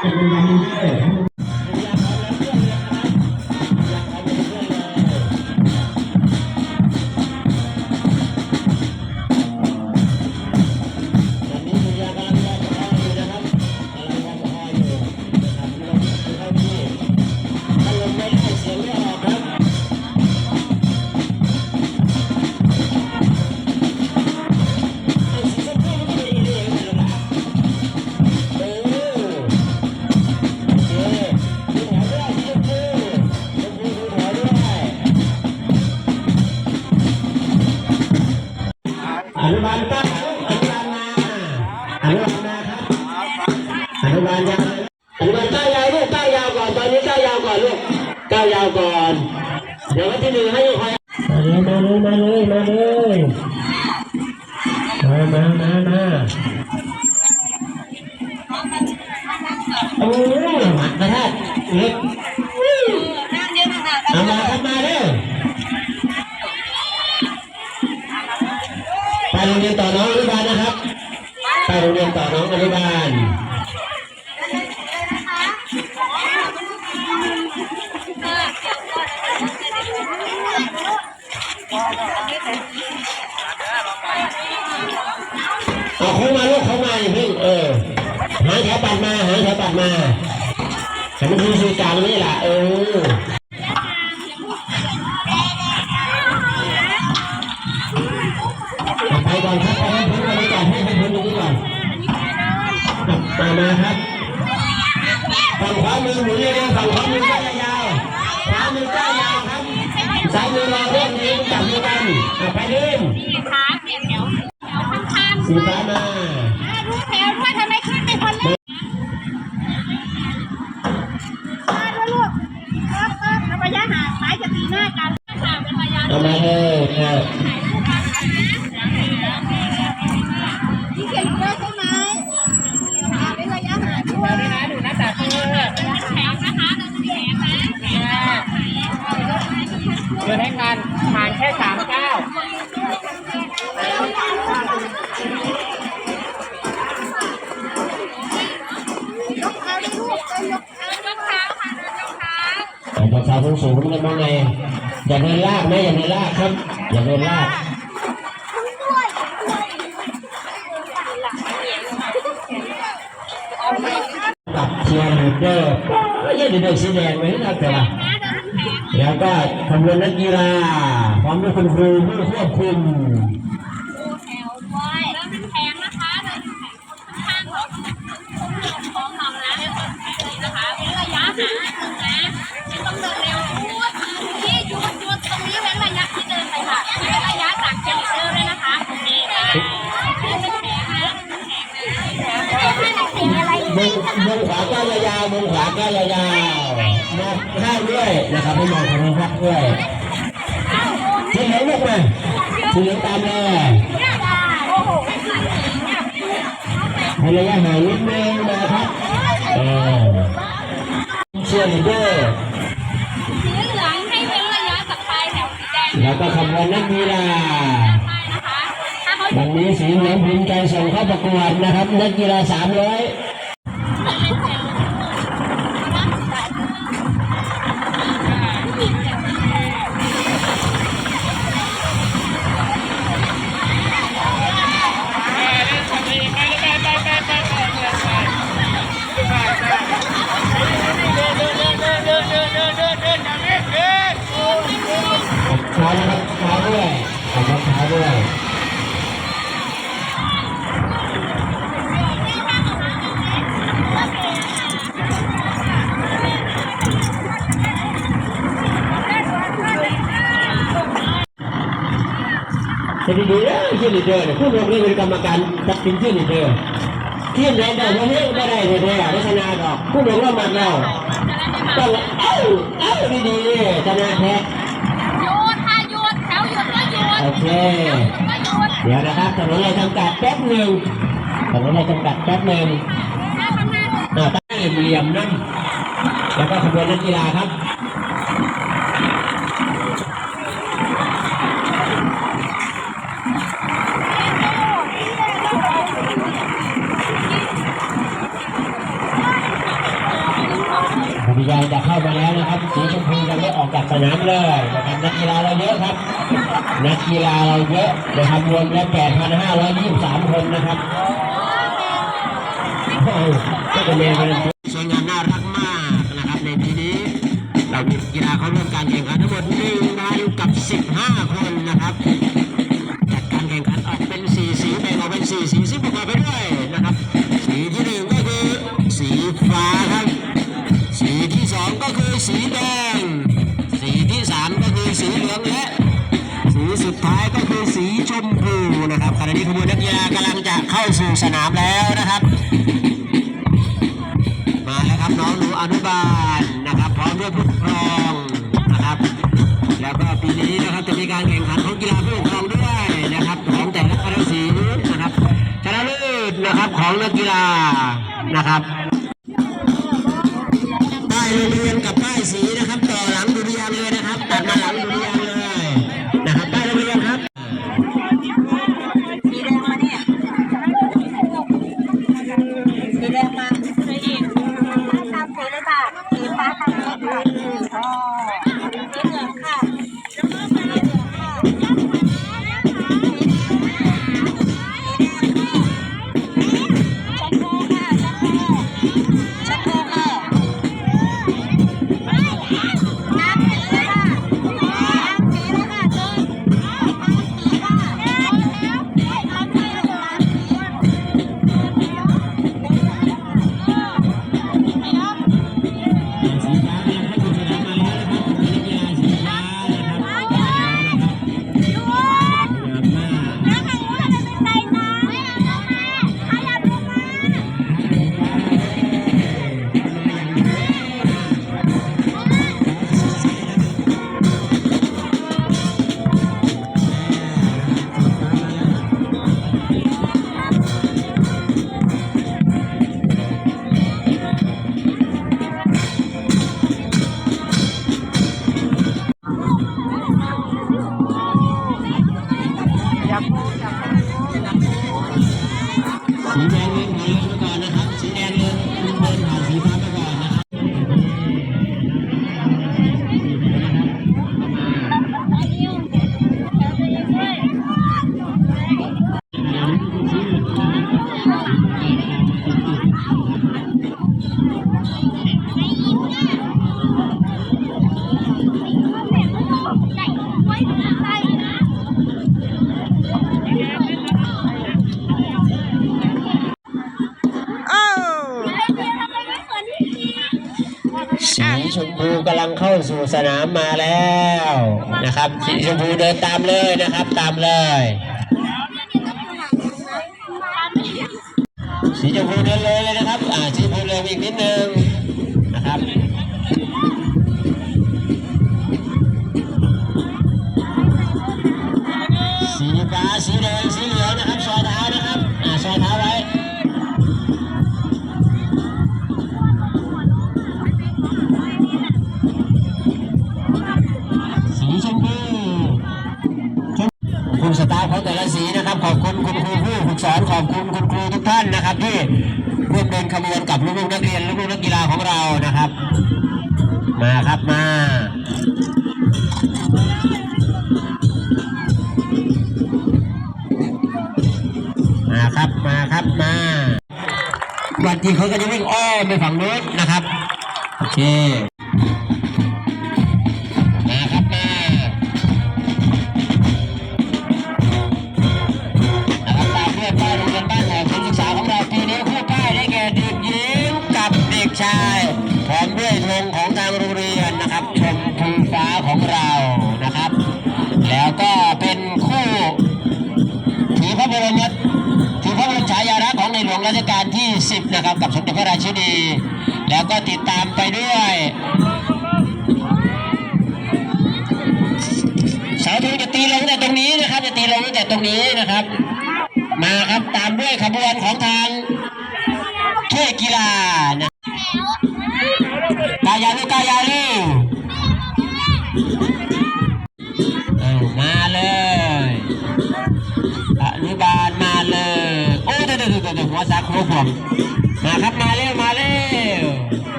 เป็นคนยังไม่ อนุบาลเก้ายาวลูกเก้ายาวก่อนตอนนี้เก้ายาวก่อนลูกเก้ายาวก่อน เดี๋ยววันที่หนึ่งให้คอยมาเลยมาเลยมาเลยมาเลยมามามามาโอ้ยหมัดกระทะเล็กเอามาครับมาเร็วไปโรงเรียนต่อน้องอนุบาลนะครับ ไปโรงเรียนต่อน้องอนุบาล หาแถวปัดมาหาแถวปัดมาแต่มันคือสื่อกลางนี่แหละเออไปก่อนครับไปให้พ้นไปก่อนให้พ้นตรงนี้ก่อนมามาครับฝั่งขวามือหมุนเร็วๆฝั่งขวามือก้าวยาวขวามือก้าวยาวครับซ้ายมือรอเรื่องนี้จับมือกันอะไปเล่นขาเปลี่ยนแถวแถวข้างสีฟ้า สูงสูงๆกันบ้างไงอย่าเดินลากนะอย่าเดินลากครับ อย่าเดินลากตัดเทียนเดอร์ไม่ใช่เด็กสีแดงไหมนะแต่ละแล้วก็ขบวนนักกีฬาพร้อมด้วยคุณครูผู้ควบคุมายาวๆมองข้างด้วยนะครับให้มองทางพักด้วยทีเหลืองลูกมาทีเหลืองตามเลยให้ระยะห่างนิดนึงนะครับเออเชียร์ลีดเดอร์สีเหลืองให้เว้นระยแล้วก็ขบวนนักกีฬาวันนี้สีเหลืองภูมิใจส่งเข้าประกวดนะครับนักกีฬาสามร้อย ชียร์ลีดเดอร์เนี่ยผู้ลงเล่นเป็นกรรมการตัดสินเชียร์ลีดเดอร์ทีมไหนได้ไม่เล่นไม่ได้เลยเนี่ยไม่ชนะหรอกผู้ลงว่ามันแล้วต้องเอ้าเอ้าดีๆชนะแพ้หยุดค่ะหยุดแถวหยุดก็หยุดโอเคก็หยุดเดี๋ยวนะครับถนนอะไรจำกัดแป๊บหนึ่งถนนอะไรจำกัดแป๊บหนึ่งถ้าข้างหน้าอ่าตั้งเหลี่ยมนั่นแล้วก็ขบวนนักกีฬาครับ จากสนามเลยนะครับนักกีฬาเราเยอะครับ นักกีฬาเราเยอะนะครับรวมแล้ว8,523 คนนะครับก็เป็นเองเป็นสวยงามน่ารักมากนะครับในปีนี้ เรามีกีฬาเข้าร่วมการแข่งขันทั้งหมด1,000กับ 15 คนนะครับจัดการแข่งขันออกเป็นสีสีแบ่งออกเป็นสีสีซึ่งประกอบไปด้วยนะครับ สีที่หนึ่งก็คือสีฟ้าครับ สีที่สองก็คือสีแดง ชมพูนะครับขณะนี้ขบวนนักกีฬากำลังจะเข้าสู่สนามแล้วนะครับ มาแล้วครับน้องหนูอนุบาลนะครับ พร้อมด้วยผู้ปกครองนะครับ แล้วก็ปีนี้นะครับจะมีการแข่งขันของกีฬาผู้ปกครองด้วยนะครับ ของแต่ละคณะสีนะครับชนะเลิศนะครับของนักกีฬานะครับป้เรียนกับป้าย มพูกำลังเข้าสู่สนามมาแล้วนะครับสีชมพูเดินตามเลยนะครับ ตามเลย สีชมพูเดินเลยเลยนะครับ อ่าสีชมพูเร็วอีกนิดนึง ขอบคุณคุณครูผู้ฝึกสอนขอบคุณคุณครูทุกท่านนะครับ ที่ร่วมเดินขบวนกับลูกๆนักเรียนลูกๆนักกีฬาของเรานะครับ มาครับมามาครับมาครับมาวันที่เขาก็จะวิ่งอ้อมไปฝั่งนู้นนะครับโอเค ถือพระบรมถือพระบรมฉายาลักษณ์ของในหลวงรัชกาลที่ 10 นะครับ กับสมเด็จพระราชินี แล้วก็ติดตามไปด้วยเสาธงจะตีลงแต่ตรงนี้นะครับ จะตีลงแต่ตรงนี้นะครับ มาครับตามด้วยขบวนของทางถ้วยกีฬานะกายาลูกกายาล ดี๋ยวกผมมาครับมาเร็ว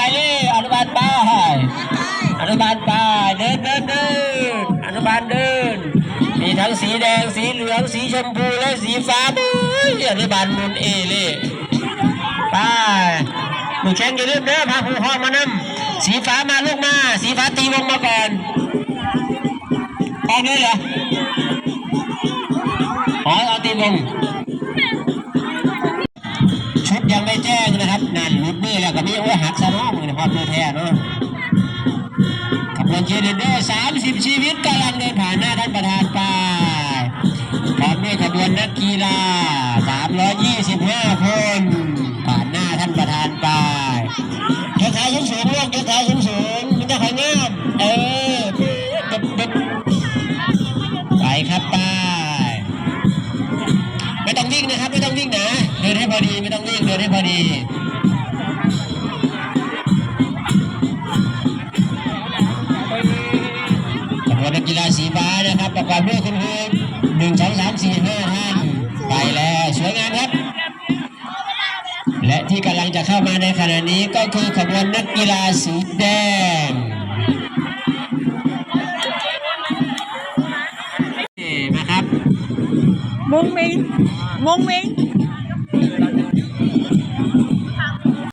ไปเลยอนุบาลไปอนุบาลไปเดินเดินเดินอนุบาลเดิน มีทั้งสีแดงสีเหลืองสีชมพูและสีฟ้าบุ้ยอนุบาลมุนเอเล่ไปหนูแข่งอย่าลืมเด้อพาผู้ห้องมานำสีฟ้ามาลูกมา สีฟ้าตีวงมาก่อนออกเลยเหรออ๋อเอาตีวง เนาะขบวนเชียร์ลีดเดอร์สามสิบชีวิตกำลังเดินผ่านหน้าท่านประธานไปพร้อมด้วยขบวนนักกีฬาสามร้อยยี่สิบห้าคนผ่านหน้าท่านประธานไปยกขาสูงสูงลูกยกขาสูงสูงมันจะขอยงามเออไปครับไปไม่ต้องวิ่งนะครับ ไม่ต้องวิ่งนะเดินให้พอดีไม่ต้องวิ่งเดินให้พอดี นะครับประกอบด้วยคุณครูหนึ่งสองสามสี่ห้าห้าไปแล้วสวยงามครับ และที่กำลังจะเข้ามาในขณะนี้ก็คือขบวนนักกีฬาสีแดงนี่มาครับ มุ้งมิงมุ้งมิง